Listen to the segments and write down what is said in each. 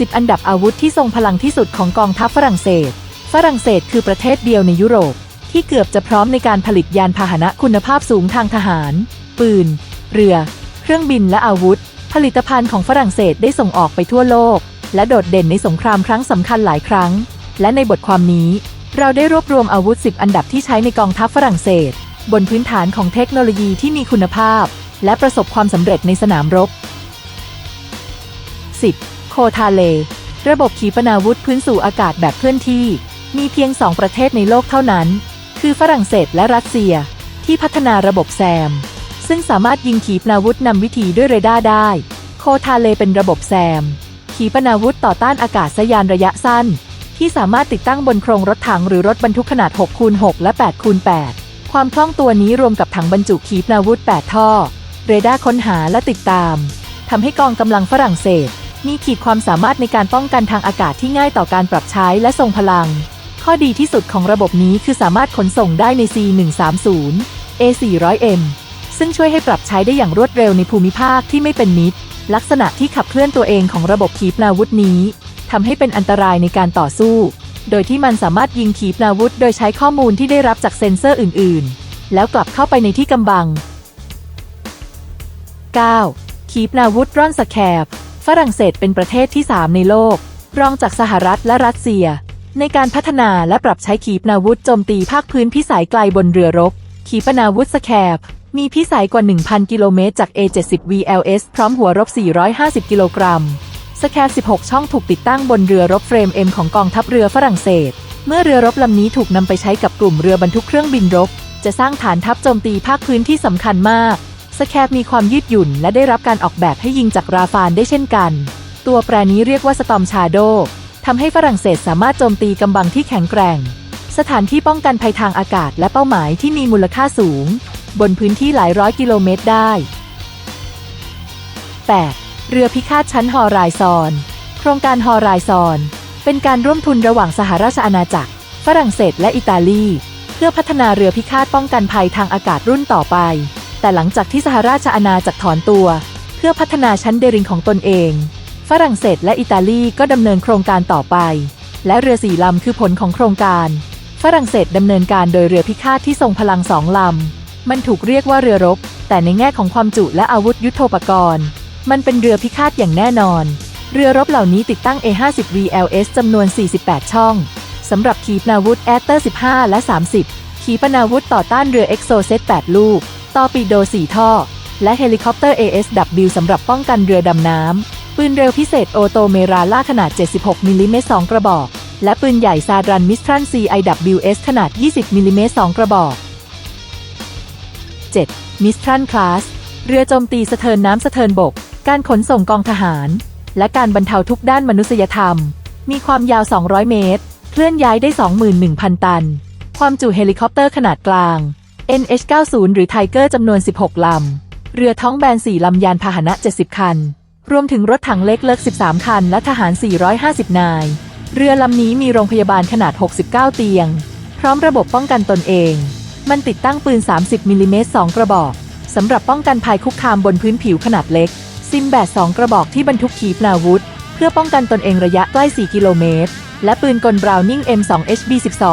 10 อันดับอาวุธที่ทรงพลังที่สุดของกองทัพฝรั่งเศส ฝรั่งเศสคือประเทศเดียวในยุโรป ที่เกือบจะพร้อมในการผลิตยานพาหนะคุณภาพสูงทางทหาร ปืน เรือ เครื่องบินและอาวุธ ผลิตภัณฑ์ของฝรั่งเศสได้ส่งออกไปทั่วโลก และโดดเด่นในสงครามครั้งสำคัญหลายครั้ง และในบทความนี้ เราได้รวบรวมอาวุธ 10 อันดับที่ใช้ในกองทัพฝรั่งเศส บนพื้นฐานของเทคโนโลยีที่มีคุณภาพ และประสบความสำเร็จในสนามรบ 10. โคทาเล ระบบขีปนาวุธพื้นสู่อากาศแบบเคลื่อนที่ มีเพียงสองประเทศในโลกเท่านั้น คือฝรั่งเศสและรัสเซีย ที่พัฒนาระบบแซม ซึ่งสามารถยิงขีปนาวุธนำวิถีด้วยเรดาร์ได้ โคทาเลเป็นระบบแซม ขีปนาวุธต่อต้านอากาศยานระยะสั้น ที่สามารถติดตั้งบนโครงรถถังหรือรถบรรทุกขนาด6คูณ6และ8คูณ8ความคล่องตัวนี้รวมกับถังบรรจุขีปนาวุธ 8 ท่อ เรดาร์ค้นหาและติดตามทำให้กองกำลังฝรั่งเศส มีขีดความสามารถในการป้องกันทางอากาศที่ง่ายต่อการปรับใช้และทรงพลัง ข้อดีที่สุดของระบบนี้คือสามารถขนส่งได้ใน C130 A400M ซึ่งช่วยให้ปรับใช้ได้อย่างรวดเร็วในภูมิภาคที่ไม่เป็นมิตร ลักษณะที่ขับเคลื่อนตัวเองของระบบขีปนาวุธนี้ทำให้เป็นอันตรายในการต่อสู้ โดยที่มันสามารถยิงขีปนาวุธ โดยใช้ข้อมูลที่ได้รับจากเซ็นเซอร์อื่น ๆ แล้วกลับเข้าไปในที่กำบัง 9. ขีปนาวุธร่อนสแคบ ฝรั่งเศสเป็นประเทศที่ 3 ในโลก รองจากสหรัฐและรัสเซีย ในการพัฒนาและปรับใช้ขีปนาวุธโจมตีภาคพื้นพิสัยไกลบนเรือรบ ขีปนาวุธสแคบมีพิสัยกว่า 1,000 กิโลเมตรจาก A70 VLS พร้อมหัวรบ 450 กิโลกรัม สแคบ16 ช่องถูกติดตั้งบนเรือรบเฟรม M ของกองทัพเรือฝรั่งเศส เมื่อเรือรบลำนี้ถูกนำไปใช้กับกลุ่มเรือบรรทุกเครื่องบินรบ จะสร้างฐานทัพโจมตีภาคพื้นที่สำคัญมาก สแคบมีความยืดหยุ่นและได้รับการออกแบบให้ยิงจากราฟานได้เช่นกัน ตัวแปรนี้เรียกว่าสตอมชาโดทำให้ฝรั่งเศสสามารถโจมตีกำบังที่แข็งแกร่ง สถานที่ป้องกันภัยทางอากาศและเป้าหมายที่มีมูลค่าสูง บนพื้นที่หลายร้อยกิโลเมตรได้ 8. เรือพิฆาตชั้นฮอรายซอน โครงการฮอรายซอน เป็นการร่วมทุนระหว่างสหราชอาณาจักร ฝรั่งเศสและอิตาลี เพื่อพัฒนาเรือพิฆาตป้องกันภัยทางอากาศรุ่นต่อไป แต่หลังจากที่สหราชอาณาจักรถอนตัว เพื่อพัฒนาชั้นเดริงของตนเอง ฝรั่งเศสและอิตาลีก็ดำเนินโครงการต่อไป และเรือสี่ลำคือผลของโครงการ ฝรั่งเศสดำเนินการโดยเรือพิฆาตที่ทรงพลังสองลำ มันถูกเรียกว่าเรือรบ แต่ในแง่ของความจุและอาวุธยุโทโธปกรณ์ มันเป็นเรือพิฆาตอย่างแน่นอน เรือรบเหล่านี้ติดตั้ง A50 VLS จำนวน 48 ช่องสำหรับขีปนาวุธแอตเตอร์ 15 และ 30 ขีปนาวุธต่อต้านเรือเอ็กโซเซต8ลูก ตอปิโด 4 ท่อ และเฮลิคอปเตอร์ ASW สำหรับป้องกันเรือดำน้ำ ปืนเร็วพิเศษโอโตเมราล่าขนาด 76 มิลลิเมตร 2 กระบอก และปืนใหญ่ซาดรันมิสทรัน CIWS ขนาด 20 มิลลิเมตร 2 กระบอก 7. มิสทรันคลาส เรือโจมตีสะเทินน้ำสะเทินบก การขนส่งกองทหาร และการบรรเทาทุกด้านมนุษยธรรม มีความยาว 200 เมตร เคลื่อนย้ายได้ 21,000 ตัน ความจุเฮลิคอปเตอร์ขนาดกลาง NH90 หรือไทเกอร์จำนวน 16 ลำ เรือท้องแบน 4 ลำยานพาหนะ 70 คัน รวมถึงรถถังเล็กเลิก 13 คัน และทหาร 450 นาย เรือลำนี้มีโรงพยาบาลขนาด 69 เตียง พร้อมระบบป้องกันตนเอง มันติดตั้งปืน 30มิลลิเมตร2กระบอกสำหรับป้องกันภัยคุกคามบนพื้นผิวขนาดเล็ก ซิมแบต2กระบอกที่บรรทุกขีปนาวุธ เพื่อป้องกันตนเองระยะใกล้ 4 กิโลเมตร และปืนกลบราวนิง M2 HB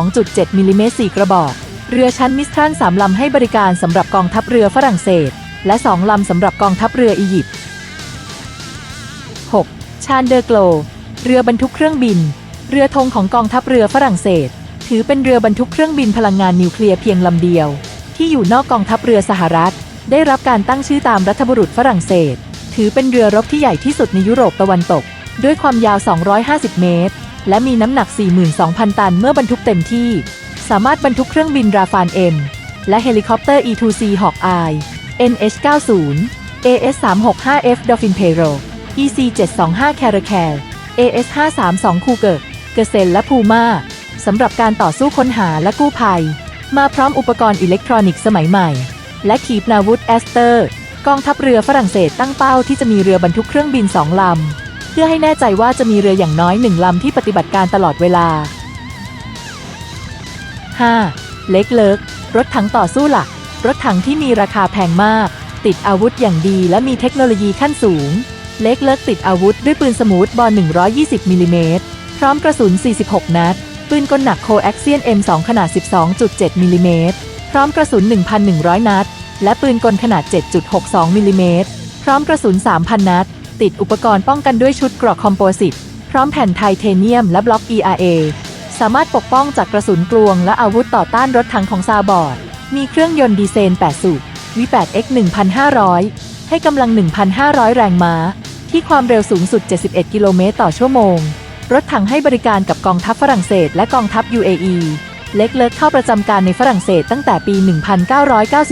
12.7มิลลิเมตร4กระบอก เรือชั้นมิสทรัน3ลำให้บริการสำหรับกองทัพเรือฝรั่งเศส และ2ลำสำหรับกองทัพเรืออียิปต์ 6. ชานเดอร์โกล เรือบรรทุกเครื่องบิน เรือธงของกองทัพเรือฝรั่งเศส ถือเป็นเรือบรรทุกเครื่องบินพลังงานนิวเคลียร์เพียงลำเดียว ที่อยู่นอกกองทัพเรือสหรัฐ ได้รับการตั้งชื่อตามรัฐบุรุษฝรั่งเศส ถือเป็นเรือรบที่ใหญ่ที่สุดในยุโรปตะวันตก ด้วยความยาว 250 เมตร และมีน้ำหนัก 42,000 ตันเมื่อบรรทุกเต็มที่ สามารถบรรทุกเครื่องบินราฟานเอ็มและเฮลิคอปเตอร์ E2C Hawkeye NH90 AS365F Dolphin Peiro EC725 Caracal AS532 Cougar เกษนและพูม่าสำหรับการต่อสู้ค้นหาและกู้ภัย มาพร้อมอุปกรณ์อิเล็กทรอนิกส์สมัยใหม่ และขีปนาวุธแอสเตอร์ กองทัพเรือฝรั่งเศสตั้งเป้าที่จะมีเรือบรรทุกเครื่องบินสองลำ เพื่อให้แน่ใจว่าจะมีเรืออย่างน้อยหนึ่งลำที่ปฏิบัติการตลอดเวลา 5. เล็กเลิก รถถังต่อสู้หลัก รถถังที่มีราคาแพงมาก ติดอาวุธอย่างดีและมีเทคโนโลยีขั้นสูง เล็กเลิกติดอาวุธด้วยปืนสมูทบอล120มิลลิเมตรพร้อมกระสุน 46 นัด ปืนกลหนักโคแอคเซียน M2 ขนาด 12.7มิลลิเมตรพร้อมกระสุน 1,100 นัด และปืนกลขนาด 7.62มิลลิเมตรพร้อมกระสุน 3,000 นัด ติดอุปกรณ์ป้องกันด้วยชุดเกราะคอมโพสิต พร้อมแผ่นไทเทเนียมและบล็อก ERA สามารถปกป้องจากกระสุนกลวง และอาวุธต่อต้านรถถังของซาบอร์ด มีเครื่องยนต์ดีเซล8สูบ V8X 1,500 ให้กำลัง 1,500 แรงม้า ที่ความเร็วสูงสุด 71 กิโลเมตรต่อชั่วโมง รถถังให้บริการกับกองทัพฝรั่งเศส และกองทัพ UAE เล็กเลิกเข้าประจำการในฝรั่งเศสตั้งแต่ปี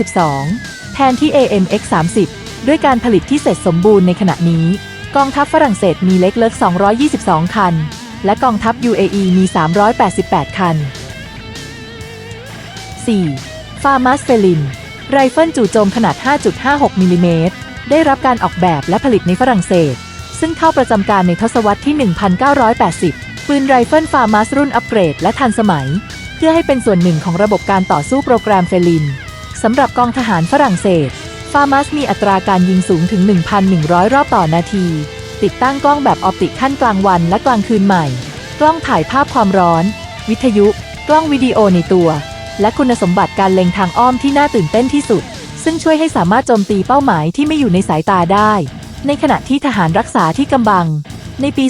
1992 แทนที่ AMX 30 ด้วยการผลิตที่เสร็จสมบูรณ์ในขณะนี้ กองทัพฝรั่งเศสมีเล็กเลิก 222 คัน และกองทัพ UAE มี 388 คัน 4. ฟาร์มัสเฟลิน ไรเฟิลจู่โจมขนาด 5.56 มิลลิเมตร ได้รับการออกแบบและผลิตในฝรั่งเศส ซึ่งเข้าประจำการในทศวรรษที่ 1980 ปืนไรเฟิลฟาร์มัสรุ่นอัปเกรดและทันสมัย เพื่อให้เป็นส่วนหนึ่งของระบบการต่อสู้โปรแกรมเฟลินสำหรับกองทหารฝรั่งเศส ฟาร์มัสมีอัตราการยิงสูงถึง 1,100 รอบต่อนาที ติดตั้งกล้องแบบออปติกขั้นกลางวันและกลางคืนใหม่ กล้องถ่ายภาพความร้อน วิทยุ กล้องวิดีโอในตัว และคุณสมบัติการเล็งทางอ้อมที่น่าตื่นเต้นที่สุด ซึ่งช่วยให้สามารถโจมตีเป้าหมายที่ไม่อยู่ในสายตาได้ ในขณะที่ทหารรักษาที่กำบัง ในปี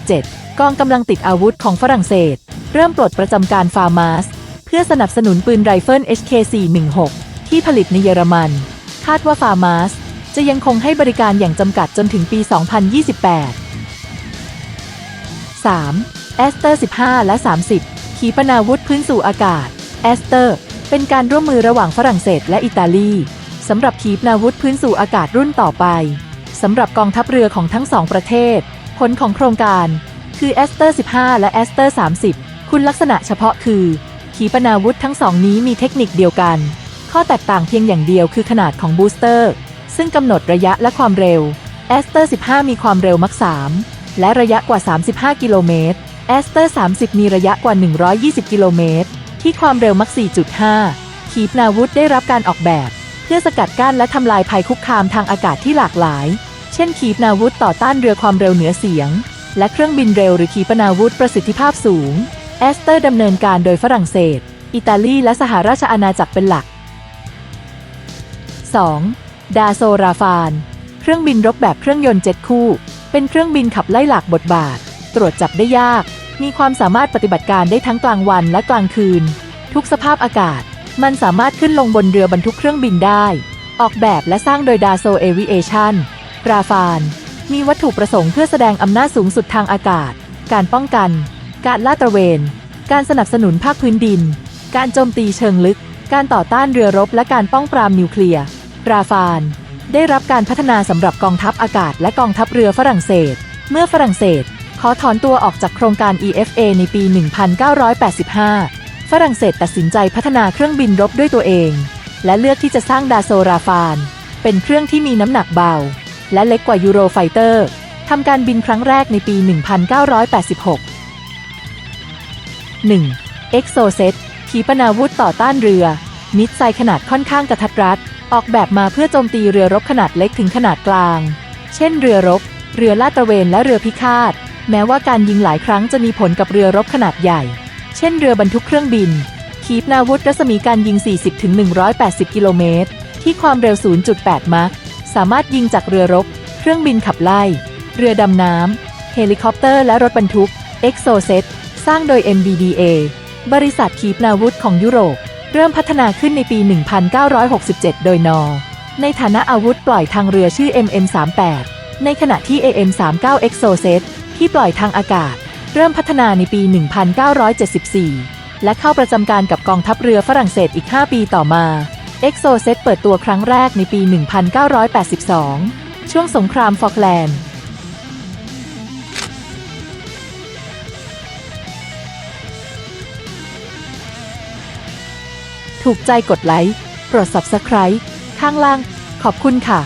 2017 กองกำลังติดอาวุธของฝรั่งเศส เริ่มปลดประจำการฟาร์มาสเพื่อสนับสนุนปืนไรเฟิล HK416 ที่ผลิตในเยอรมัน คาดว่าฟาร์มาส จะยังคงให้บริการอย่างจำกัดจนถึงปี 2028 3. แอสเตอร์ 15 และ 30 ขีปนาวุธพื้นสู่อากาศ แอสเตอร์ เป็นการร่วมมือระหว่างฝรั่งเศสและอิตาลีสำหรับขีปนาวุธพื้นสู่อากาศรุ่นต่อไปสำหรับกองทัพเรือของทั้งสองประเทศ ผลของโครงการ คือแอสเตอร์ 15 และแอสเตอร์ 30 คุณลักษณะเฉพาะคือ ขีปนาวุธทั้งสองนี้มีเทคนิคเดียวกัน ข้อแตกต่างเพียงอย่างเดียวคือขนาดของบูสเตอร์ ซึ่งกำหนดระยะและความเร็วแอสเตอร์15 มีความเร็วมัก3และระยะกว่า 35 กิโลเมตรแอสเตอร์30 มีระยะกว่า 120 กิโลเมตร ที่ความเร็วมัก 4.5 ขีปนาวุธได้รับการออกแบบ เพื่อสกัดกั้นและทำลายภัยคุกคามทางอากาศที่หลากหลาย เช่น ขีปนาวุธต่อต้านเรือความเร็วเหนือเสียง และเครื่องบินเร็วหรือขีปนาวุธประสิทธิภาพสูงแอสเตอร์ดำเนินการโดยฝรั่งเศส อิตาลี และสหราชอาณาจักรเป็นหลัก 2. ดาโซราฟาน เครื่องบินรบแบบเครื่องยนต์เจ็ตคู่ เป็นเครื่องบินขับไล่หลากบทบาท ตรวจจับได้ยาก มีความสามารถปฏิบัติการได้ทั้งกลางวันและกลางคืน ทุกสภาพอากาศ มันสามารถขึ้นลงบนเรือบรรทุกเครื่องบินได้ ออกแบบและสร้างโดยดาโซเอวิเอชันราฟาน มีวัตถุประสงค์เพื่อแสดงอำนาจสูงสุดทางอากาศ การป้องกัน การลาดตระเวน การสนับสนุนภาคพื้นดิน การโจมตีเชิงลึก การต่อต้านเรือรบและการป้องปรามนิวเคลียร์ ราฟาน ได้รับการพัฒนาสำหรับกองทัพอากาศและกองทัพเรือฝรั่งเศส เมื่อฝรั่งเศส ขอถอนตัวออกจากโครงการ EFA ในปี 1985 ฝรั่งเศสตัดสินใจพัฒนาเครื่องบินรบด้วยตัวเอง และเลือกที่จะสร้างดาโซราฟาน เป็นเครื่องที่มีน้ำหนักเบา และเล็กกว่ายูโรไฟเตอร์ทำการบินครั้งแรกในปี 1986 1. เอ็กโซเซตขีปนาวุธต่อต้านเรือ มิดไซขนาดค่อนข้างกระทัดรัด ออกแบบมาเพื่อโจมตีเรือรบขนาดเล็กถึงขนาดกลาง เช่น เรือรบ เรือลาดตระเวนและเรือพิฆาต แม้ว่าการยิงหลายครั้งจะมีผลกับเรือรบขนาดใหญ่ เช่น เรือบรรทุกเครื่องบิน ขีปนาวุธรัศมีการยิง 40-180 กิโลเมตร ที่ความเร็ว 0.8 มัค สามารถยิงจากเรือรบ เครื่องบินขับไล่ เรือดำน้ำ เฮลิคอปเตอร์และรถบรรทุกเอ็กโซสร้างโดย MBDA บริษัทขีปนาวุธของยุโรป เริ่มพัฒนาขึ้นในปี 1967 โดยนอ ในฐานะอาวุธปล่อยทางเรือชื่อ MM38 ในขณะที่ AM39 Exocet ที่ปล่อยทางอากาศ เริ่มพัฒนาในปี 1974 และเข้าประจำการกับกองทัพเรือฝรั่งเศสอีก 5 ปีต่อมา Exocet เปิดตัวครั้งแรกในปี 1982 ช่วงสงครามฟอกแลนด์ ถูกใจกดไลค์ โปรด Subscribe ข้างล่าง ขอบคุณค่ะ